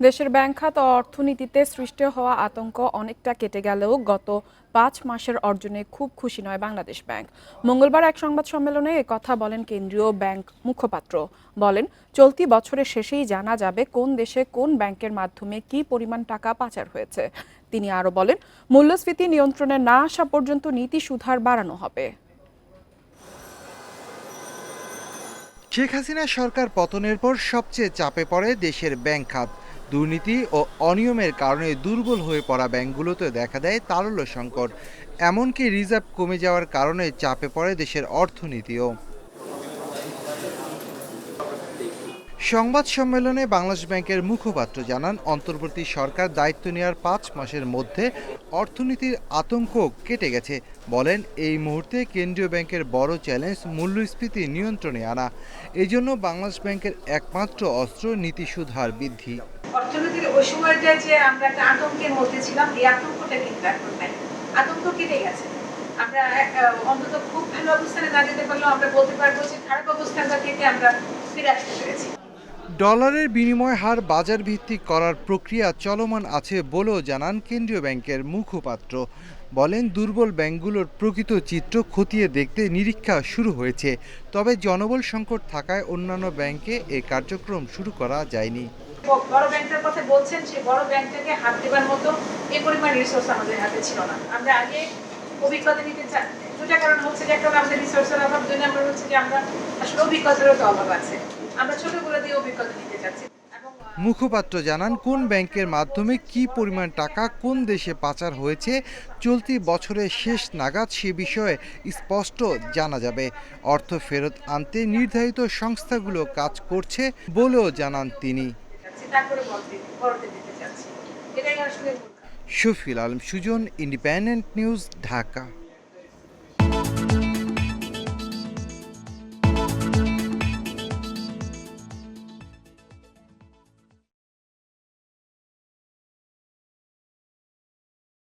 দেশের ব্যাংক খাত ও অর্থনীতিতে সৃষ্টি হওয়া আতঙ্ক অনেকটা কেটে গেলেও গত পাঁচ মাসের অর্জনে খুব খুশি নয় বাংলাদেশ ব্যাংক। মঙ্গলবার এক সংবাদ সম্মেলনে কথা বলেন কেন্দ্রীয় ব্যাংক মুখপাত্র। বলেন, চলতি বছরের শেষেই জানা যাবে কোন দেশে কোন ব্যাংকের মাধ্যমে কি পরিমাণ টাকা পাচার হয়েছে। তিনি আরও বলেন, মূল্যস্ফীতি নিয়ন্ত্রণে না আসা পর্যন্ত নীতি সুধার বাড়ানো হবে। শেখ হাসিনা সরকার পতনের পর সবচেয়ে চাপে পড়ে দেশের ব্যাংক খাত। দুর্নীতি ও অনিয়মের কারণে দুর্বল হয়ে পড়া ব্যাংকগুলোতে দেখা দেয় তারল্য সংকট। এমনকি রিজার্ভ কমে যাওয়ার কারণে চাপে পড়ে দেশের অর্থনীতিও। সংবাদ সম্মেলনে বাংলাদেশ ব্যাংকের মুখপাত্র জানান, অন্তর্বর্তী সরকার দায়িত্ব নেওয়ার পাঁচ মাসের মধ্যে অর্থনীতির আতঙ্ক কেটে গেছে বলেন। এই মুহূর্তে কেন্দ্রীয় ব্যাংকের বড় চ্যালেঞ্জ মূল্যস্ফীতি নিয়ন্ত্রণে আনা। এই জন্য বাংলাদেশ ব্যাংকের একমাত্র অস্ত্র নীতি সুধার বৃদ্ধি। অর্থনীতির যে আমরা একটা আতঙ্কের মধ্যে ছিলাম, এই আতঙ্কটা কিন্তু এখন নাই। আতঙ্ক কেটে গেছে। আমরা অন্তত খুব ভালো অবস্থানে আমরা বলতে পারব যে খারাপ থেকে আমরা ফিরে আসতে পেরেছি। ডলারের বিনিময় হার বাজার ভিত্তিক করার প্রক্রিয়া চলমান আছে বলেও জানান কেন্দ্রীয় ব্যাংকের মুখপাত্র। বলেন, দুর্বল ব্যাংকগুলোর প্রকৃত চিত্র খতিয়ে দেখতে নিরীক্ষা শুরু হয়েছে। তবে জনবল সংকট থাকায় অন্যান্য ব্যাংকে এ কার্যক্রম শুরু করা যায়নি। বড় ব্যাংকটার কথা বলছেন বড় হাত দেবার মতো পরিমাণ রিসোর্স আমাদের হাতে ছিল না। আমরা আগে অভিজ্ঞতা নিতে চাই। দুটা কারণ হচ্ছে যে একটা আমাদের রিসোর্সের অভাব, দুই নম্বর হচ্ছে যে আমরা আসলে অভিজ্ঞতারও তো অভাব আছে। আমরা ছোটগুলো দিয়ে অভিজ্ঞতা নিতে চাচ্ছি এবং আহ, মুখপাত্র জানান কোন ব্যাংকের মাধ্যমে কি পরিমাণ টাকা কোন দেশে পাচার হয়েছে চলতি বছরের শেষ নাগাদ সে বিষয়ে স্পষ্ট জানা যাবে। অর্থ ফেরত আনতে নির্ধারিত সংস্থাগুলো কাজ করছে বলেও জানান তিনি। Shafil Alam Sujan independent news Dhaka.